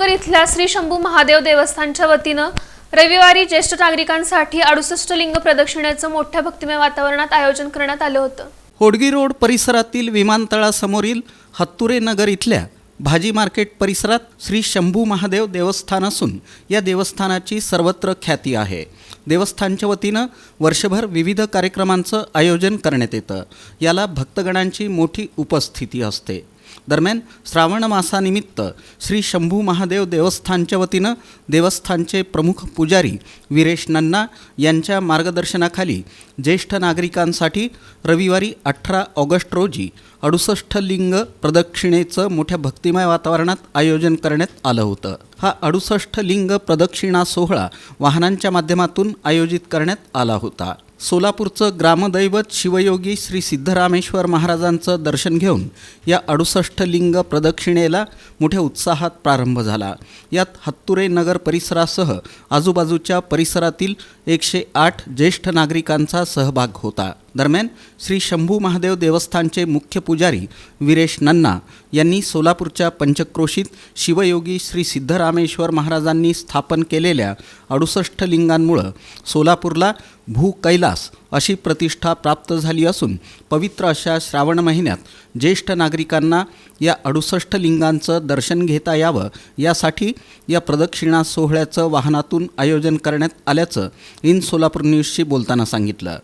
नगर इथल्या श्री शंभू महादेव देवस्थानच्या वतीनं रविवारी ज्येष्ठ नागरिकांसाठी अडुसष्ट लिंग प्रदक्षिणेचं मोठ्या भक्तिमय वातावरणात आयोजन करण्यात आलं होतं. होडगी रोड परिसरातील विमानतळासमोरील हत्तुरे नगर इथल्या भाजी मार्केट परिसरात श्री शंभू महादेव देवस्थान असून या देवस्थानाची सर्वत्र ख्याती आहे. देवस्थानच्या वतीनं वर्षभर विविध कार्यक्रमांचं आयोजन करण्यात येतं. याला भक्तगणांची मोठी उपस्थिती असते. दरम्यान श्रावण मासानिमित्त श्री शंभू महादेव देवस्थानच्या वतीनं देवस्थानचे प्रमुख पुजारी वीरेश नन्ना यांच्या मार्गदर्शनाखाली ज्येष्ठ नागरिकांसाठी रविवारी अठरा ऑगस्ट रोजी अडुसष्ट लिंग प्रदक्षिणेचं मोठ्या भक्तिमय वातावरणात आयोजन करण्यात आलं होतं. हा अडुसष्ट लिंग प्रदक्षिणा सोहळा वाहनांच्या माध्यमातून आयोजित करण्यात आला होता. सोलापूरचं ग्रामदैवत शिवयोगी श्री सिद्धरामेश्वर महाराजांचं दर्शन घेऊन या अडुसष्ट लिंग प्रदक्षिणेला मोठ्या उत्साहात प्रारंभ झाला. यात हत्तुरे नगर परिसरासह आजूबाजूच्या परिसरातील एकशे आठ ज्येष्ठ नागरिकांचा सहभाग होता. दरम्यान श्री शंभू महादेव देवस्थानचे मुख्य पुजारी वीरेश नन्ना यांनी सोलापूरच्या पंचक्रोशीत शिवयोगी श्री सिद्धरामेश्वर महाराजांनी स्थापन केलेल्या अडुसष्ट लिंगांमुळं सोलापूरला भू कैलास अशी प्रतिष्ठा प्राप्त झाली असून पवित्र अशा श्रावण महिन्यात ज्येष्ठ नागरिकांना या अडुसष्ट लिंगांचं दर्शन घेता यावं यासाठी या प्रदक्षिणा सोहळ्याचं वाहनातून आयोजन करण्यात आल्याचं इन सोलापूर न्यूजशी बोलताना सांगितलं.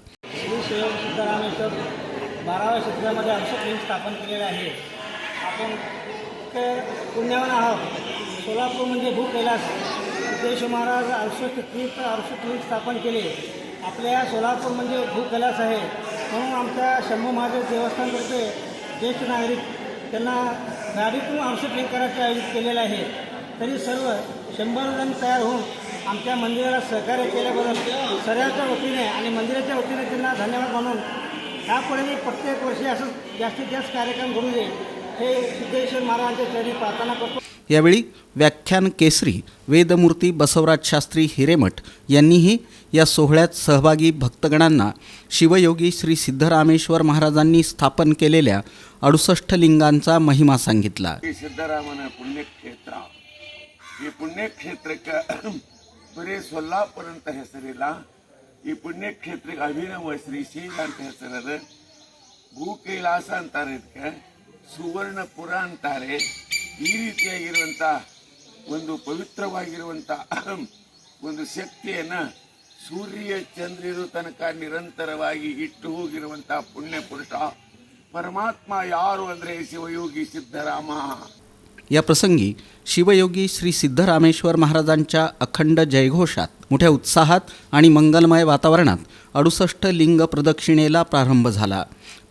शिव बाराव्या शतकामध्ये लिंग स्थापन केलेलं आहे. आपण पुण्यावर आहोत. सोलापूर म्हणजे भू कैलास. सिद्धेश महाराज अडुसष्ट तीर्थ अडुसष्ट लिंग स्थापन केले. आपल्या सोलापूर म्हणजे भू कैलास आहे. म्हणून आमच्या शंभू महादेव देवस्थानतर्फे ज्येष्ठ नागरिक त्यांना गाडीतून अडुसष्ट लिंग करायचे आयोजित केलेलं आहे. तरी सर्व शंभर जण तयार होऊन आमच्या मंदिराला सहकार्य केल्याबद्दल सर्वांच्या वतीने आणि मंदिराच्या वतीने त्यांना धन्यवाद म्हणून यापुढे मी प्रत्येक वर्षी असंच जास्तीत जास्त कार्यक्रम घडू दे हे सिद्धेश्वर महाराजांच्या चरणी प्रार्थना करतो. यावेळी व्याख्यान केसरी वेदमूर्ती बसवराज शास्त्री हिरेमठ यांनीही या सोहळ्यात सहभागी भक्तगणांना शिवयोगी श्री सिद्धरामेश्वर महाराजांनी स्थापन केलेल्या अडुसष्ट लिंगांचा महिमा सांगितला. सिद्धरामान पुण्यक्षेत्र. हे पुण्यक्षेत्र ಬರೀ ಸೊಲ್ಲಾಪುರ ಅಂತ ಹೆಸರಿಲ್ಲ. ಈ ಪುಣ್ಯಕ್ಷೇತ್ರಕ್ಕೆ ಅಭಿನವ ಶ್ರೀಶೈಲ ಅಂತ ಹೆಸರದ. ಭೂ ಕೈಲಾಸ ಅಂತಾರೆ ಇದಕ್ಕೆ. ಸುವರ್ಣಪುರ ಅಂತಾರೆ. ಈ ರೀತಿಯಾಗಿರುವಂಥ ಒಂದು ಪವಿತ್ರವಾಗಿರುವಂಥ ಒಂದು ಶಕ್ತಿಯನ್ನು ಸೂರ್ಯ ಚಂದ್ರರು ತನಕ ನಿರಂತರವಾಗಿ ಇಟ್ಟು ಹೋಗಿರುವಂಥ ಪುಣ್ಯ ಪುರುಷ ಪರಮಾತ್ಮ ಯಾರು ಅಂದರೆ ಶಿವಯೋಗಿ ಸಿದ್ದರಾಮ. या प्रसंगी शिवयोगी श्री सिद्धरामेश्वर महाराजांच्या अखंड जयघोषात मोठ्या उत्साहात आणि मंगलमय वातावरणात अडुसष्ट लिंग प्रदक्षिणेला प्रारंभ झाला.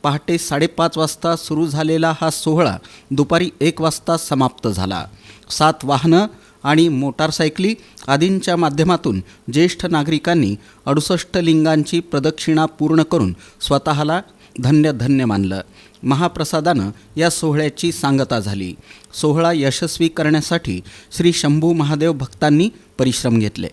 पहाटे साडेपाच वाजता सुरू झालेला हा सोहळा दुपारी एक वाजता समाप्त झाला. सात वाहनं आणि मोटारसायकली आदींच्या माध्यमातून ज्येष्ठ नागरिकांनी अडुसष्ट लिंगांची प्रदक्षिणा पूर्ण करून स्वतःला धन्य धन्य मानलं. महाप्रसादानं या सोहळ्याची सांगता झाली. सोहळा यशस्वी करण्यासाठी श्री शंभू महादेव भक्तांनी परिश्रम घेतले.